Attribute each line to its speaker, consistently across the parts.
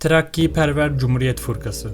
Speaker 1: Terakkiperver Cumhuriyet Fırkası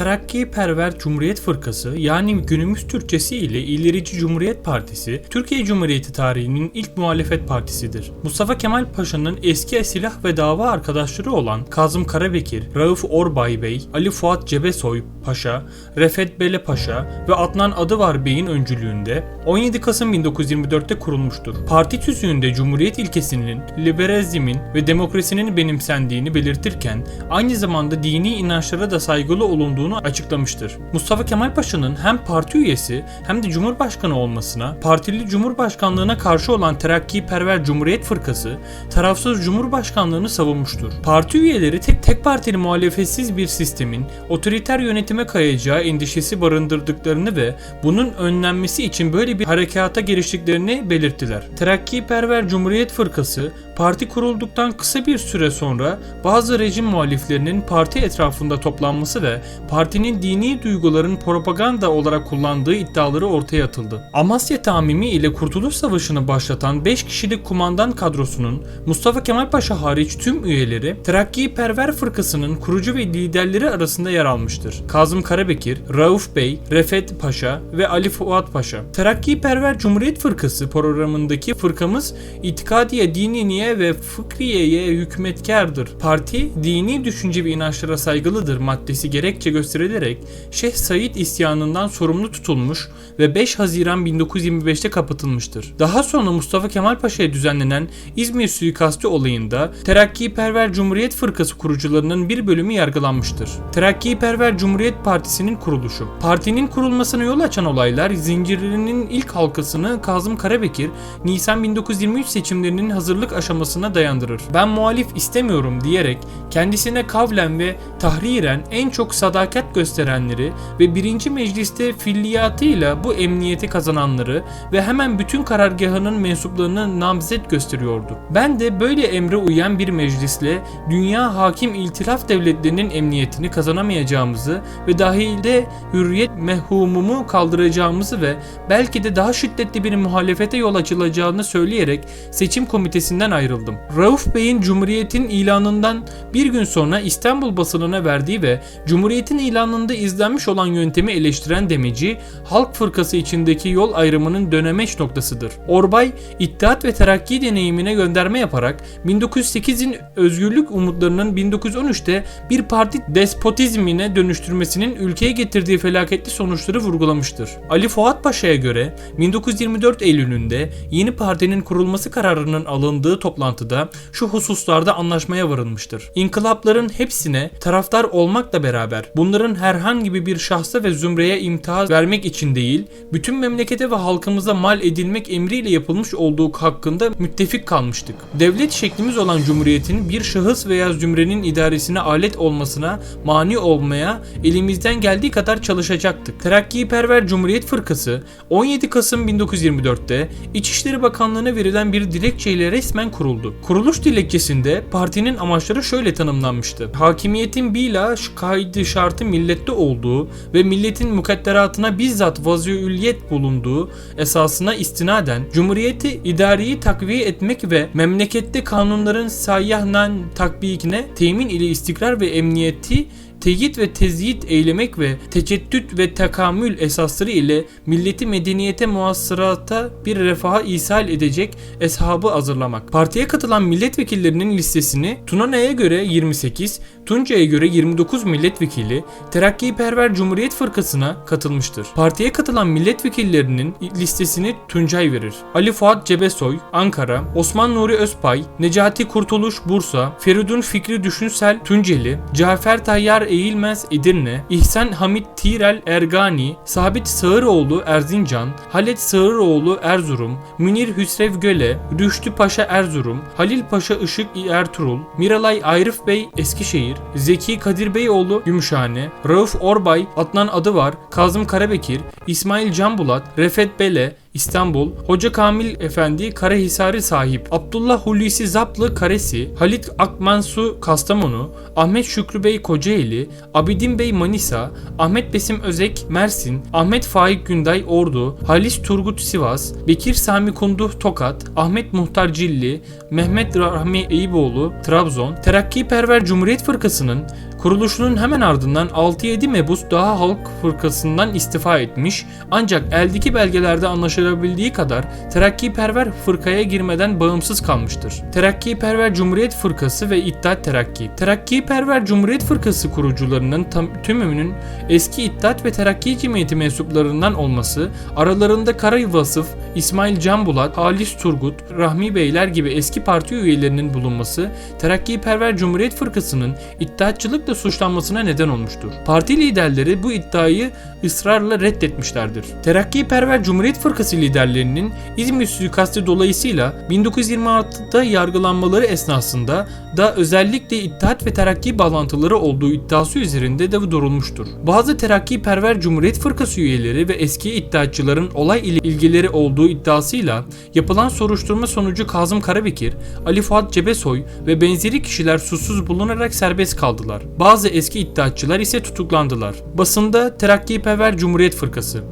Speaker 1: Terakkiperver Cumhuriyet Fırkası yani günümüz Türkçesi ile İlerici Cumhuriyet Partisi, Türkiye Cumhuriyeti tarihinin ilk muhalefet partisidir. Mustafa Kemal Paşa'nın eski silah ve dava arkadaşları olan Kazım Karabekir, Rauf Orbay Bey, Ali Fuat Cebesoy Paşa, Refet Bele Paşa ve Adnan Adıvar Bey'in öncülüğünde 17 Kasım 1924'te kurulmuştur. Parti tüzüğünde Cumhuriyet ilkesinin, liberalizmin ve demokrasinin benimsendiğini belirtirken aynı zamanda dini inançlara da saygılı olunduğunu açıklamıştır. Mustafa Kemal Paşa'nın hem parti üyesi hem de Cumhurbaşkanı olmasına, partili Cumhurbaşkanlığına karşı olan Terakkiperver Cumhuriyet Fırkası, tarafsız Cumhurbaşkanlığını savunmuştur. Parti üyeleri tek tek partili muhalefetsiz bir sistemin otoriter yönetime kayacağı endişesi barındırdıklarını ve bunun önlenmesi için böyle bir harekata giriştiklerini belirttiler. Terakkiperver Cumhuriyet Fırkası parti kurulduktan kısa bir süre sonra bazı rejim muhaliflerinin parti etrafında toplanması ve partinin dini duyguların propaganda olarak kullandığı iddiaları ortaya atıldı. Amasya Tamimi ile Kurtuluş Savaşı'nı başlatan 5 kişilik kumandan kadrosunun Mustafa Kemal Paşa hariç tüm üyeleri Terakkiperver Fırkası'nın kurucu ve liderleri arasında yer almıştır. Kazım Karabekir, Rauf Bey, Refet Paşa ve Ali Fuat Paşa. Terakkiperver Cumhuriyet Fırkası programındaki fırkamız itikadiye, dininiye ve fıkriyeye hükmetkardır. Parti, dini düşünce ve inançlara saygılıdır maddesi gerekçe gösterilerek Şeyh Said isyanından sorumlu tutulmuş ve 5 Haziran 1925'te kapatılmıştır. Daha sonra Mustafa Kemal Paşa'ya düzenlenen İzmir suikastı olayında Terakkiperver Cumhuriyet Fırkası kurucularının bir bölümü yargılanmıştır. Terakkiperver Cumhuriyet Partisi'nin kuruluşu. Partinin kurulmasına yol açan olaylar zincirlerinin ilk halkasını Kazım Karabekir Nisan 1923 seçimlerinin hazırlık aşamasına dayandırır. Ben muhalif istemiyorum diyerek kendisine kavlen ve tahriren en çok sadakat gösterenleri ve birinci mecliste filliyatıyla bu emniyeti kazananları ve hemen bütün karargahının mensuplarını namzet gösteriyordu. Ben de böyle emre uyan bir meclisle dünya hakim iltilaf devletlerinin emniyetini kazanamayacağımızı ve dahilde hürriyet mehumumu kaldıracağımızı ve belki de daha şiddetli bir muhalefete yol açılacağını söyleyerek seçim komitesinden ayrıldım. Rauf Bey'in Cumhuriyet'in ilanından bir gün sonra İstanbul basınına verdiği ve Cumhuriyet'in ilanında izlenmiş olan yöntemi eleştiren demeci, Halk Fırkası içindeki yol ayrımının dönemeç noktasıdır. Orbay, İttihat ve Terakki deneyimine gönderme yaparak 1908'in özgürlük umutlarının 1913'te bir parti despotizmine dönüştürmesinin ülkeye getirdiği felaketli sonuçları vurgulamıştır. Ali Fuat Paşa'ya göre 1924 Eylül'ünde yeni partinin kurulması kararının alındığı toplantıda şu hususlarda anlaşmaya varılmıştır. İnkılapların hepsine taraftar olmakla beraber bunların herhangi bir şahsa ve zümreye imtiyaz vermek için değil, bütün memlekete ve halkımıza mal edilmek emriyle yapılmış olduğu hakkında müttefik kalmıştık. Devlet şeklimiz olan Cumhuriyet'in bir şahıs veya zümrenin idaresine alet olmasına mani olmaya elimizden geldiği kadar çalışacaktık. Terakkiperver Cumhuriyet Fırkası 17 Kasım 1924'te İçişleri Bakanlığı'na verilen bir dilekçeyle resmen kuruldu. Kuruluş dilekçesinde partinin amaçları şöyle tanımlanmıştı. Hakimiyetin bila kaydı şartı millette olduğu ve milletin mukadderatına bizzat vaziüliyet bulunduğu esasına istinaden Cumhuriyeti idariyi takviye etmek ve memlekette kanunların sayyahnan tatbikine temin ile istikrar ve emniyeti teyit ve tezyit eylemek ve teceddüt ve tekamül esasları ile milleti medeniyete muhassırata bir refaha ishal edecek eshabı hazırlamak. Partiye katılan milletvekillerinin listesini Tunana'ya göre 28, Tunca'ya göre 29 milletvekili Terakkiperver Cumhuriyet Fırkası'na katılmıştır. Partiye katılan milletvekillerinin listesini Tuncay verir. Ali Fuat Cebesoy, Ankara, Osman Nuri Özpay, Necati Kurtuluş, Bursa, Feridun Fikri Düşünsel, Tunceli, Cafer Tayyar Eğilmez Edirne, İhsan Hamit Tirel Ergani, Sabit Sağıroğlu Erzincan, Halet Sağıroğlu Erzurum, Münir Hüsrev Göle, Rüştü Paşa Erzurum, Halil Paşa Işık Ertuğrul, Miralay Ayrıf Bey Eskişehir, Zeki Kadir Beyoğlu Gümüşhane, Rauf Orbay, Adnan Adıvar, Kazım Karabekir, İsmail Canbulat, Refet Bele, İstanbul, Hoca Kamil Efendi Karahisari sahip, Abdullah Hulusi Zaplı Karesi, Halit Akmansu Kastamonu, Ahmet Şükrü Bey Kocaeli, Abidin Bey Manisa, Ahmet Besim Özek Mersin, Ahmet Faik Günday Ordu, Halis Turgut Sivas, Bekir Sami Kunduh Tokat, Ahmet Muhtar Cilli, Mehmet Rahmi Eyüboğlu Trabzon, Terakkiperver Cumhuriyet Fırkası'nın Kuruluşunun hemen ardından 6-7 mebus daha halk fırkasından istifa etmiş ancak eldeki belgelerde anlaşılabildiği kadar Terakkiperver fırkaya girmeden bağımsız kalmıştır. Terakkiperver Cumhuriyet Fırkası ve İttihat Terakki Terakkiperver Cumhuriyet Fırkası kurucularının tam, tümünün eski İttihat ve Terakki Cemiyeti mensuplarından olması, aralarında Kara Vasıf, İsmail Can Bulat, Halis Turgut, Rahmi Beyler gibi eski parti üyelerinin bulunması, Terakkiperver Cumhuriyet Fırkası'nın iddiatçılıkla suçlanmasına neden olmuştur. Parti liderleri bu iddiayı ısrarla reddetmişlerdir. Terakkiperver Cumhuriyet Fırkası liderlerinin İzmir suikastı dolayısıyla 1926'da yargılanmaları esnasında da özellikle İttihat ve Terakki bağlantıları olduğu iddiası üzerinde de durulmuştur. Bazı Terakkiperver Cumhuriyet Fırkası üyeleri ve eski iddiatçıların olay ile ilgileri olduğu iddiasıyla yapılan soruşturma sonucu Kazım Karabekir, Ali Fuat Cebesoy ve benzeri kişiler suçsuz bulunarak serbest kaldılar. Bazı eski iddiatçılar ise tutuklandılar. Basında Terakkiperver Cumhuriyet Fırkası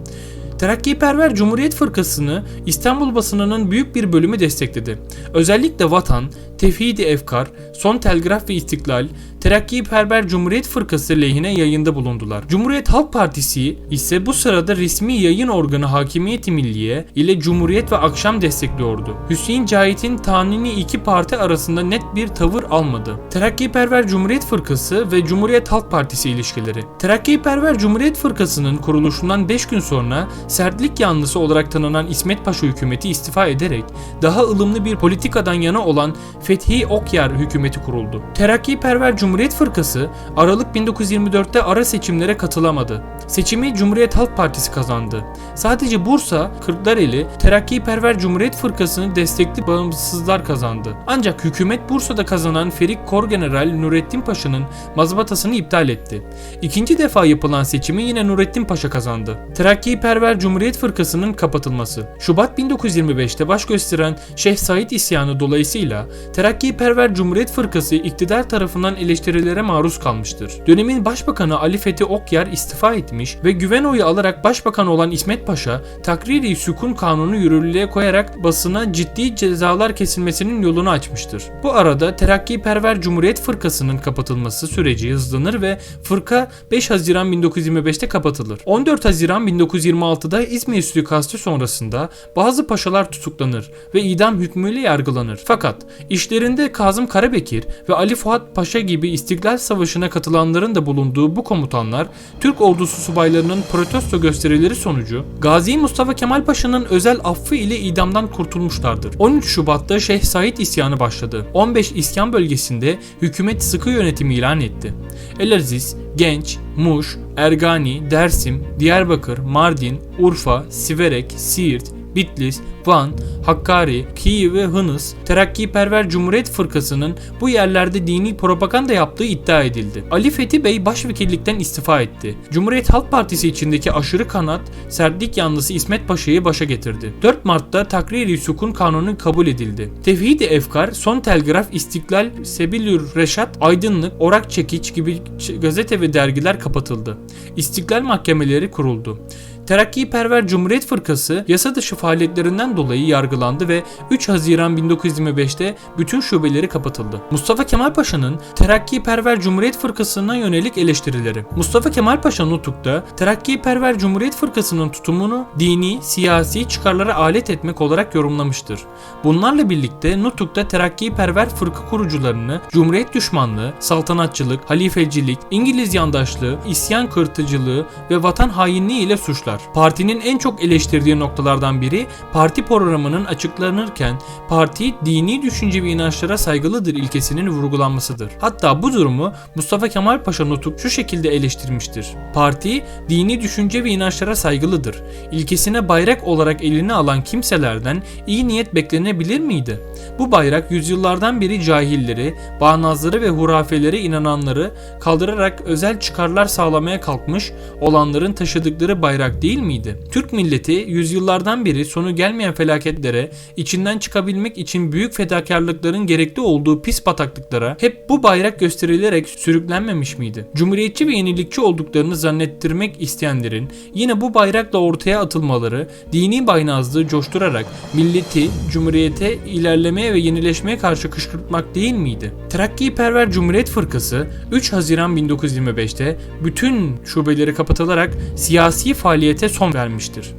Speaker 1: Terakkiperver Cumhuriyet Fırkası'nı İstanbul basınının büyük bir bölümü destekledi. Özellikle Vatan, Tevhid-i Efkar, Son Telgraf ve İstiklal, Terakkiperver Cumhuriyet Fırkası lehine yayında bulundular. Cumhuriyet Halk Partisi ise bu sırada resmi yayın organı Hakimiyeti Milliye ile Cumhuriyet ve Akşam destekliyordu. Hüseyin Cahit'in tanini iki parti arasında net bir tavır almadı. Terakkiperver Cumhuriyet Fırkası ve Cumhuriyet Halk Partisi ilişkileri. Terakkiperver Cumhuriyet Fırkası'nın kuruluşundan 5 gün sonra sertlik yanlısı olarak tanınan İsmet Paşa hükümeti istifa ederek daha ılımlı bir politikadan yana olan Fethi Okyar hükümeti kuruldu. Terakkiperver Cumhuriyet Fırkası Aralık 1924'te ara seçimlere katılamadı. Seçimi Cumhuriyet Halk Partisi kazandı. Sadece Bursa, Kırklareli, Terakkiperver Cumhuriyet Fırkası'nı destekli bağımsızlar kazandı. Ancak hükümet Bursa'da kazanan Ferik Korgeneral Nurettin Paşa'nın mazbatasını iptal etti. İkinci defa yapılan seçimi yine Nurettin Paşa kazandı. Terakkiperver Cumhuriyet Fırkası'nın kapatılması. Şubat 1925'te baş gösteren Şeyh Said isyanı dolayısıyla Terakkiperver Cumhuriyet Fırkası iktidar tarafından eleştirilere maruz kalmıştır. Dönemin Başbakanı Ali Fethi Okyar istifa etmiş ve güven oyu alarak Başbakan olan İsmet Paşa takriri sükun kanunu yürürlüğe koyarak basına ciddi cezalar kesilmesinin yolunu açmıştır. Bu arada Terakkiperver Cumhuriyet Fırkası'nın kapatılması süreci hızlanır ve fırka 5 Haziran 1925'te kapatılır. 14 Haziran 1926'da İzmir suikastı sonrasında bazı paşalar tutuklanır ve idam hükmüyle yargılanır. Fakat işlerinde Kazım Karabekir ve Ali Fuat Paşa gibi İstiklal Savaşı'na katılanların da bulunduğu bu komutanlar Türk ordusu subaylarının protesto gösterileri sonucu Gazi Mustafa Kemal Paşa'nın özel affı ile idamdan kurtulmuşlardır. 13 Şubat'ta Şeyh Said isyanı başladı. 15 isyan bölgesinde hükümet sıkı yönetimi ilan etti. Elaziz, Genç, Muş, Ergani, Dersim, Diyarbakır, Mardin, Urfa, Siverek, Siirt, Bitlis, Van, Hakkari, Kiev ve Hınıs, Terakkiperver Cumhuriyet Fırkası'nın bu yerlerde dini propaganda yaptığı iddia edildi. Ali Fethi Bey başvekillikten istifa etti. Cumhuriyet Halk Partisi içindeki aşırı kanat, sertlik yanlısı İsmet Paşa'yı başa getirdi. 4 Mart'ta Takriri Sukun Kanunu kabul edildi. Tevhid-i Efkar, Son Telgraf, İstiklal, Sebilür Reşat, Aydınlık, Orak Çekiç gibi gazete ve dergiler kapatıldı. İstiklal mahkemeleri kuruldu. Terakkiperver Cumhuriyet Fırkası yasa dışı faaliyetlerinden dolayı yargılandı ve 3 Haziran 1925'te bütün şubeleri kapatıldı. Mustafa Kemal Paşa'nın Terakkiperver Cumhuriyet Fırkası'na yönelik eleştirileri. Mustafa Kemal Paşa Nutuk'ta Terakkiperver Cumhuriyet Fırkası'nın tutumunu dini, siyasi çıkarlara alet etmek olarak yorumlamıştır. Bunlarla birlikte Nutuk'ta Terakkiperver fırka kurucularını Cumhuriyet düşmanlığı, saltanatçılık, halifecilik, İngiliz yandaşlığı, isyan kırtıcılığı ve vatan hainliği ile suçlar. Partinin en çok eleştirdiği noktalardan biri parti programının açıklanırken parti dini düşünce ve inançlara saygılıdır ilkesinin vurgulanmasıdır. Hatta bu durumu Mustafa Kemal Paşa Nutuk şu şekilde eleştirmiştir. Parti dini düşünce ve inançlara saygılıdır. İlkesine bayrak olarak eline alan kimselerden iyi niyet beklenebilir miydi? Bu bayrak yüzyıllardan beri cahilleri, bağnazları ve hurafelere inananları kaldırarak özel çıkarlar sağlamaya kalkmış olanların taşıdıkları bayrak değil değil miydi? Türk milleti yüzyıllardan beri sonu gelmeyen felaketlere, içinden çıkabilmek için büyük fedakarlıkların gerekli olduğu pis bataklıklara hep bu bayrak gösterilerek sürüklenmemiş miydi? Cumhuriyetçi ve yenilikçi olduklarını zannettirmek isteyenlerin yine bu bayrakla ortaya atılmaları dini baynazlığı coşturarak milleti cumhuriyete ilerlemeye ve yenileşmeye karşı kışkırtmak değil miydi? Terakkiperver Cumhuriyet Fırkası 3 Haziran 1925'te bütün şubeleri kapatılarak siyasi faaliyete son vermiştir.